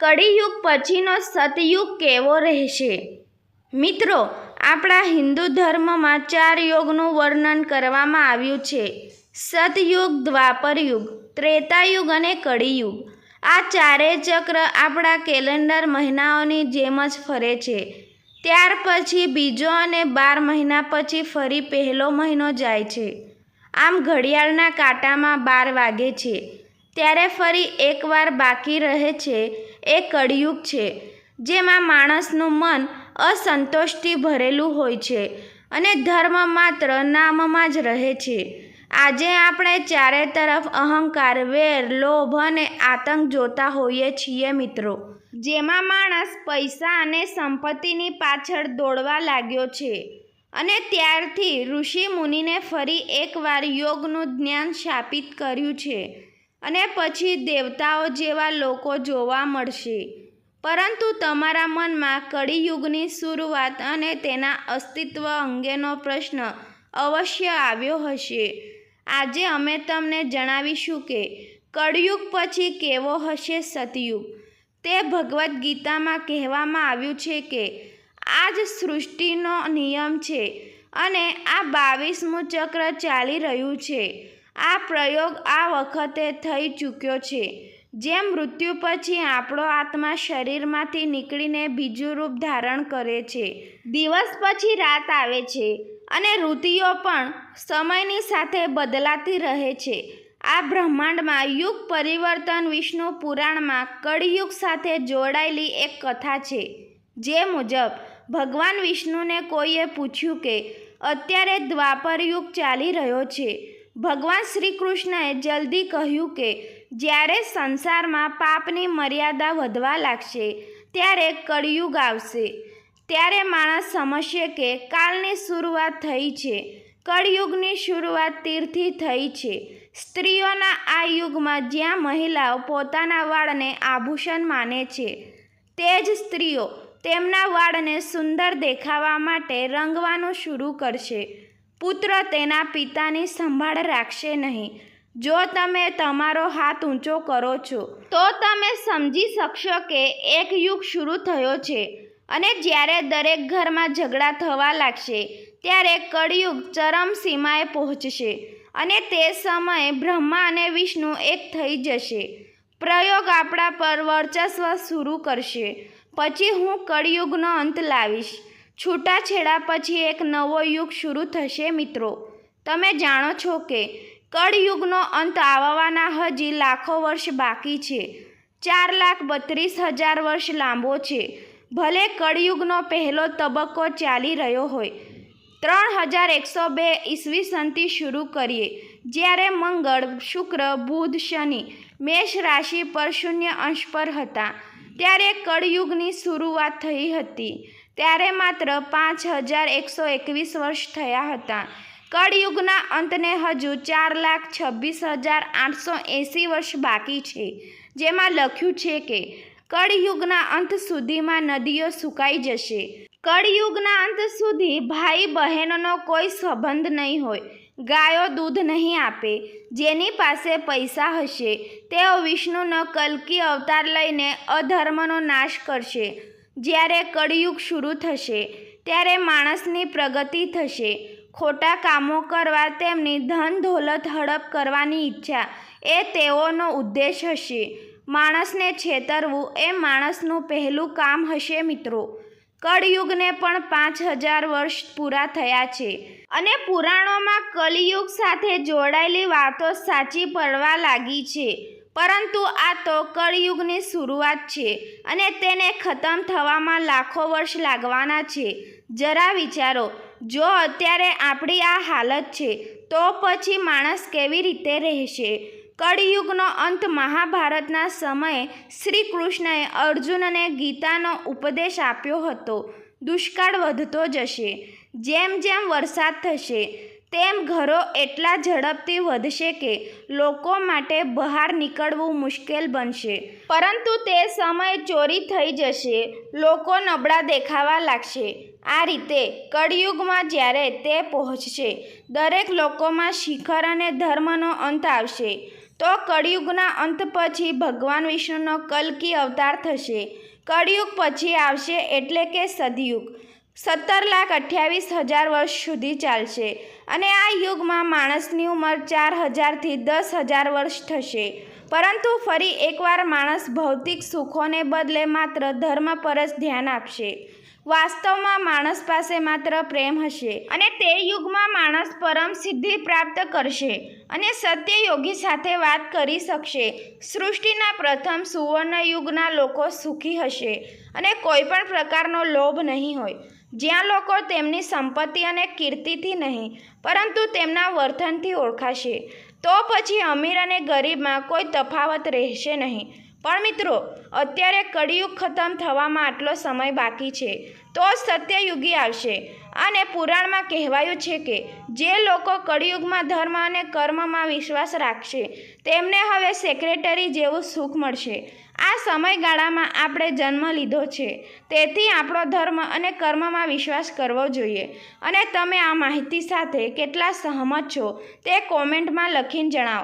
કળિયુગ પછીનો સતયુગ કેવો રહેશે? મિત્રો, આપણા હિન્દુ ધર્મમાં ચાર યુગનું વર્ણન કરવામાં આવ્યું છે. સતયુગ દ્વાપરયુગ ત્રેતાયુગ અને કળિયુગ. આ ચારેય ચક્ર આપણા કેલેન્ડર મહિનાઓની જેમ જ ફરે છે. ત્યાર પછી બીજો અને બાર મહિના પછી ફરી પહેલો મહિનો જાય છે. આમ ઘડિયાળના કાંટામાં બાર વાગે છે. ત્યારે ફરી એકવાર બાકી રહે છે એ કળિયુગ છે, જેમાં માણસનું મન અસંતોષથી ભરેલું હોય છે અને ધર્મ માત્ર નામમાં જ રહે છે. આજે આપણે ચારે તરફ અહંકાર, વેર, લોભ અને આતંક જોતા હોઈએ છીએ મિત્રો, જેમાં માણસ પૈસા અને સંપત્તિની પાછળ દોડવા લાગ્યો છે અને ત્યારથી ઋષિ મુનિને ફરી એકવાર યોગનું જ્ઞાન સ્થાપિત કર્યું છે. અને પછી દેવતાઓ જેવા લોકો જોવા મળશે. પરંતુ તમારા મનમાં કળિયુગની શરૂઆત અને તેના અસ્તિત્વ અંગેનો પ્રશ્ન અવશ્ય આવ્યો હશે. આજે અમે તમને જણાવીશું કે કળિયુગ પછી કેવો હશે સતયુગ. તે ભગવદ્ ગીતામાં કહેવામાં આવ્યું છે કે આ જ સૃષ્ટિનો નિયમ છે અને આ બાવીસમું ચક્ર ચાલી રહ્યું છે. આ પ્રયોગ આ વખતે થઈ ચૂક્યો છે. જેમ મૃત્યુ પછી આપણો આત્મા શરીરમાંથી નીકળીને બીજું રૂપ ધારણ કરે છે. દિવસ પછી રાત આવે છે અને ઋતુઓ પણ સમયની સાથે બદલાતી રહે છે. આ બ્રહ્માંડમાં યુગ પરિવર્તન વિષ્ણુ પુરાણમાં કળિયુગ સાથે જોડાયેલી એક કથા છે. જે મુજબ, ભગવાન વિષ્ણુને કોઈએ પૂછ્યું કે, અત્યારે દ્વાપર યુગ ચાલી રહ્યો છે. ભગવાન શ્રી કૃષ્ણએ જલ્દી કહ્યું કે, જ્યારે સંસારમાં પાપની મર્યાદા વધવા લાગશે, ત્યારે કળિયુગ આવશે. ત્યારે માણસ સમજશે કે કાલની શરૂઆત થઈ છે. કળિયુગની શરૂઆત તીરથી થઈ છે. સ્ત્રીઓના આ યુગમાં જ્યાં મહિલાઓ પોતાના વાળને આભૂષણ માને છે, તે જ સ્ત્રીઓ તેમના વાળને સુંદર દેખાવા માટે રંગવાનું શરૂ કરશે. પુત્ર તેના પિતાની સંભાળ રાખશે નહીં. જો તમે તમારો હાથ ઊંચો કરો છો, તો તમે સમજી શકશો કે એક યુગ શરૂ થયો છે અને જ્યારે દરેક ઘરમાં ઝઘડા થવા લાગશે, ત્યારે કળિયુગ ચરમ સીમાએ પહોંચશે અને તે સમયે બ્રહ્મા અને વિષ્ણુ એક થઈ જશે. પ્રયોગ આપણા પર વર્ચસ્વ શરૂ કરશે. પછી હું કળિયુગનો અંત લાવીશ. છૂટાછેડા પછી એક નવો યુગ શરૂ થશે મિત્રો. તમે જાણો છો કે કળયુગનો અંત આવવાના હજી લાખો વર્ષ બાકી છે. ચાર લાખ બત્રીસ હજાર વર્ષ લાંબો છે. ભલે કળયુગનો પહેલો તબક્કો ચાલી રહ્યો હોય. ત્રણ હજાર એકસો બે ઈસવીસનથી શરૂ કરીએ. જ્યારે મંગળ, શુક્ર, બુધ, શનિ, મેષ રાશિ પર શૂન્ય અંશ પર હતા. ત્યારે કળયુગની શરૂઆત થઈ હતી. ત્યારે માત્ર પાંચ હજાર એકસો એકવીસ વર્ષ થયા હતા. કળયુગના અંતને હજુ ચાર લાખ છવ્વીસ હજાર આઠસો એંસી વર્ષ બાકી છે. જેમાં લખ્યું છે કે, કળયુગના અંત સુધીમાં નદીઓ સુકાઈ જશે. કળયુગના અંત સુધી ભાઈ બહેનનો કોઈ સંબંધ નહીં હોય. ગાયો દૂધ નહીં આપે. જેની પાસે પૈસા હશે, તેઓ વિષ્ણુનો કલ્કી અવતાર લઈને અધર્મનો નાશ કરશે. જ્યારે કળિયુગ શરૂ થશે, ત્યારે માણસની પ્રગતિ થશે. ખોટા કામો કરવા તેમની ધન દોલત હડપ કરવાની ઈચ્છા એ તેઓનો ઉદ્દેશ હશે. માણસને છેતરવું એ માણસનું પહેલું કામ હશે મિત્રો. કળયુગને પણ પાંચ હજાર વર્ષ પૂરા થયા છે અને પુરાણોમાં કલિયુગ સાથે જોડાયેલી વાતો સાચી પડવા લાગી છે. પરંતુ આ તો કળયુગની શરૂઆત છે અને તેને ખતમ થવામાં લાખો વર્ષ લાગવાના છે. જરા વિચારો, જો અત્યારે આપણી આ હાલત છે, તો પછી માણસ કેવી રીતે રહેશે? કળિયુગનો અંત મહાભારતના સમયે શ્રી કૃષ્ણએ અર્જુનને ગીતાનો ઉપદેશ આપ્યો હતો. દુષ્કાળ વધતો જશે. જેમ જેમ વરસાદ થશે તેમ ઘરો એટલા ઝડપથી વધશે કે લોકો માટે બહાર નીકળવું મુશ્કેલ બનશે. પરંતુ તે સમયે ચોરી થઈ જશે. લોકો નબળા દેખાવા લાગશે. આ રીતે કળિયુગમાં જ્યારે તે પહોંચશે, દરેક લોકોમાં શિખર અને ધર્મનો અંત આવશે. તો કળિયુગના અંત પછી ભગવાન વિષ્ણુનો કલ્કી અવતાર થશે. કળિયુગ પછી આવશે એટલે કે સદયુગ. સત્તર લાખ અઠ્યાવીસ હજાર વર્ષ સુધી ચાલશે અને આ યુગમાં માણસની ઉંમર ચાર હજારથી દસ હજાર વર્ષ થશે. પરંતુ ફરી એકવાર માણસ ભૌતિક સુખોને બદલે માત્ર ધર્મ પર જ ધ્યાન આપશે. વાસ્તવમાં માણસ પાસે માત્ર પ્રેમ હશે અને તે યુગમાં માણસ પરમ સિદ્ધિ પ્રાપ્ત કરશે અને સત્ય યોગી સાથે વાત કરી શકશે. સૃષ્ટિના પ્રથમ સુવર્ણ યુગના લોકો સુખી હશે અને કોઈ પણ પ્રકારનો લોભ નહીં હોય. જ્યાં લોકો તેમની સંપત્તિ અને કીર્તિથી નહીં, પરંતુ તેમના વર્તનથી ઓળખાશે. તો પછી અમીર અને ગરીબમાં કોઈ તફાવત રહેશે નહીં. પણ મિત્રો, અત્યારે કળિયુગ ખતમ થવામાં આટલો સમય બાકી છે, તો સત્યયુગી આવશે. અને પુરાણમાં કહેવાયું છે કે, જે લોકો કળિયુગમાં ધર્મ અને કર્મમાં વિશ્વાસ રાખશે, તેમને હવે સેક્રેટરી જેવું સુખ મળશે. આ સમયગાળામાં આપણે જન્મ લીધો છે, તેથી આપણો ધર્મ અને કર્મમાં વિશ્વાસ કરવો જોઈએ. અને તમે આ માહિતી સાથે કેટલા સહમત છો, તે કોમેન્ટમાં લખીને જણાવો.